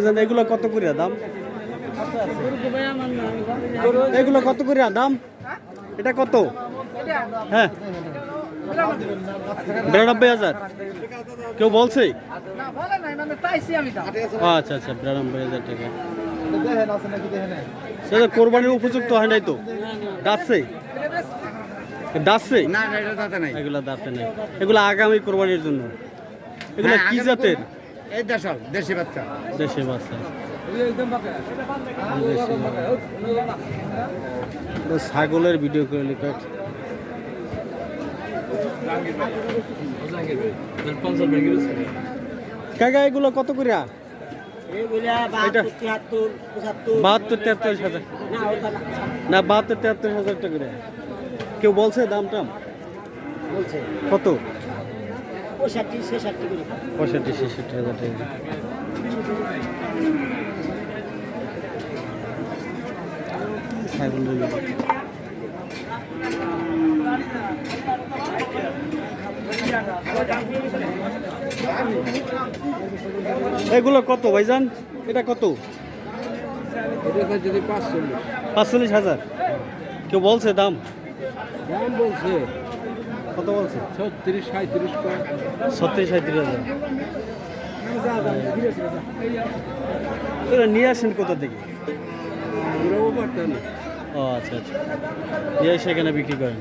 ভাইজান এগুলো কত করে দাম? এগুলো কত করে দাম? এটা কত? হ্যাঁ। বিরানব্বই হাজার। কেউ বলছে? আচ্ছা আচ্ছা বিরানব্বই হাজার টাকা। সেটা কোরবানির উপযুক্ত হয় নাই তো। দাঁতছে দাঁতছে না না দাঁতে নাই। এগুলো এগুলো আগামী কোরবানির জন্য। এগুলো হ্যাঁ, কি জাতের? এই দেশাল দেশি বাচ্চা। দেশি বাচ্চা। ছাগলের ভিডিও করে লিখে। কাকা এগুলো কত করে এটা বাহাত্তর তেহাত্তর হাজার। না বাহাত্তর তেহাত্তর হাজার টাকা করে কেউ বলছে দাম টাম? বলছে। কত? পঁয়ষট্টি ছেষট্টি করে। পঁয়ষট্টি ছেষট্টি হাজার টাকা। এগুলো কত ভাইজান? এটা কত? পাঁচচল্লিশ হাজার। কেউ বলছে দাম? দাম বলছে। কত বলছে? ছত্রিশ সাঁত্রিশ ছত্রিশ সাঁত্রিশ হাজার। নিয়ে আসেন কোথা থেকে? ও আচ্ছা আচ্ছা। নিয়ে এসে এখানে বিক্রি করেন।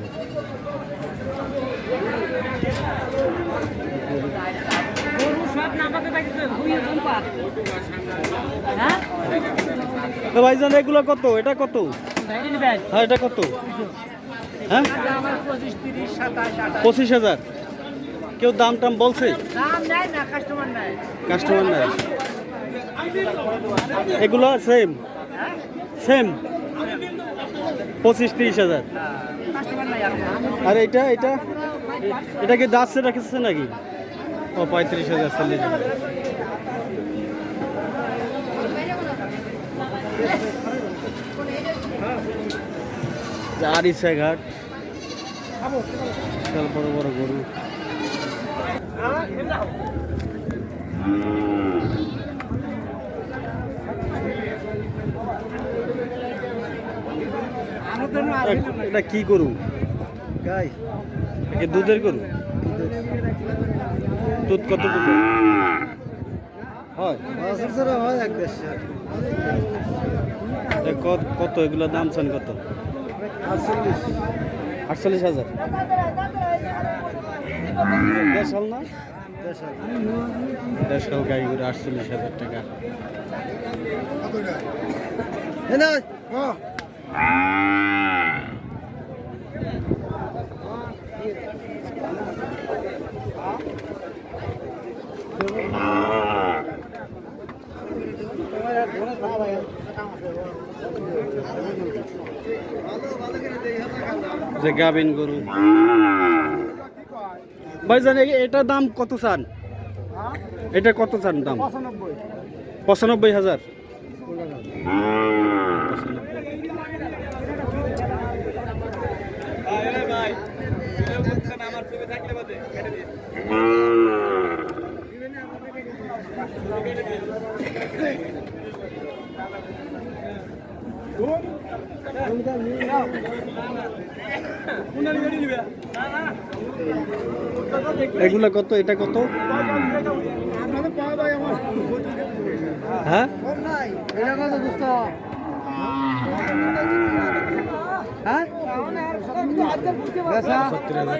তো ভাইজান এগুলো কত? এটা কত? হ্যাঁ এটা কত? হ্যাঁ? পঁচিশ হাজার। কেউ দাম টাম বলছে? কাস্টমার নাই। এগুলো সেম সেম পঁচিশ তিরিশ হাজার। আর এটা এটা? এটা কি দাঁতছে রাখছে নাকি? ও, পঁয়ত্রিশ হাজার, চল্লিশ আরিসা ঘাট। বিশাল বড় বড় গরু। এটা- কি গরু? গাই এটা দুধের গরু? দুধ কত হয়। হয় এক কত? এগুলো দাম চান কত? আটচল্লিশ হাজার। দেশাল না? দেশাল গাই গরু আটচল্লিশ হাজার টাকা। যে গাবিন গরু। ভাইজান এটার দাম কত চান? এটা কত চান দাম? পঁচানব্বই হাজার। এগুলো কত? এটা কত? হ্যাঁ? হ্যাঁ? সত্তর হাজার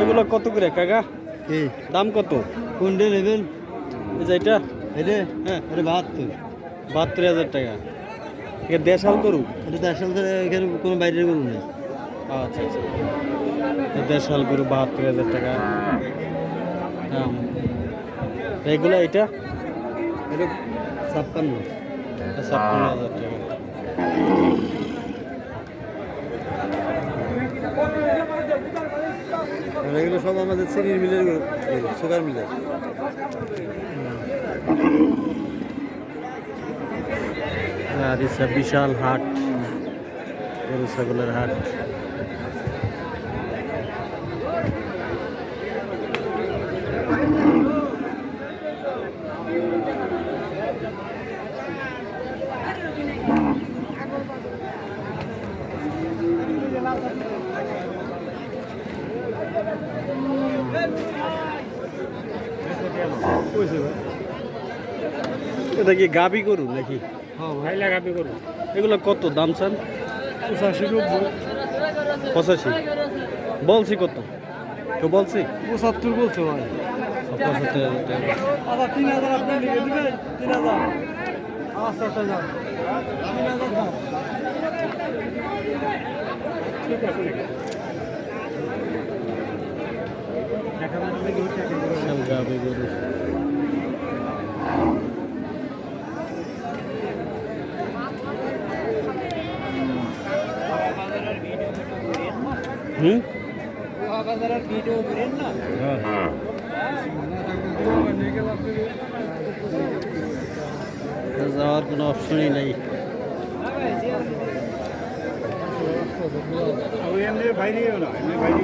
এগুলো কত করে কাকা? কি? দাম কত? কোনটা নেবেন। এই যে এটা? এটা হ্যাঁ। এটা বাহাত্তর। বাহাত্তর হাজার টাকা। এটা দেশাল গরু? এটা আসলে এখানে কোনো বাইরের গরু নেই। আচ্ছা আচ্ছা। দেশাল গরু বাহাত্তর হাজার টাকা। দাম। এগুলো এটা? এটা ছাপ্পান্ন। ছাপ্পান্ন হাজার টাকা। এগুলো সব আমাদের চিনির মিলের সুগার মিলের। আর বিশাল হাট গরু ছাগলের হাট। এটা কি গাবি গরু নাকি? হ্যাঁ লাগাবি করব এগুলো কত দাম চান? পঁচাশি পঁচাশি। বলছি কত? কেউ বলছি? পঁচাত্তর বলছে ভাই। পঁচাত্তর হাজার টাকা আবার তিন হাজার আপনি লিখে দিবেন তিন হাজার আমার সাথে যান তিন হাজার দাম বিশাল গাবি গরু হুম হ্যাঁ। যাওয়ার কোনো অপশনই নেই। বাইরে না বাইরে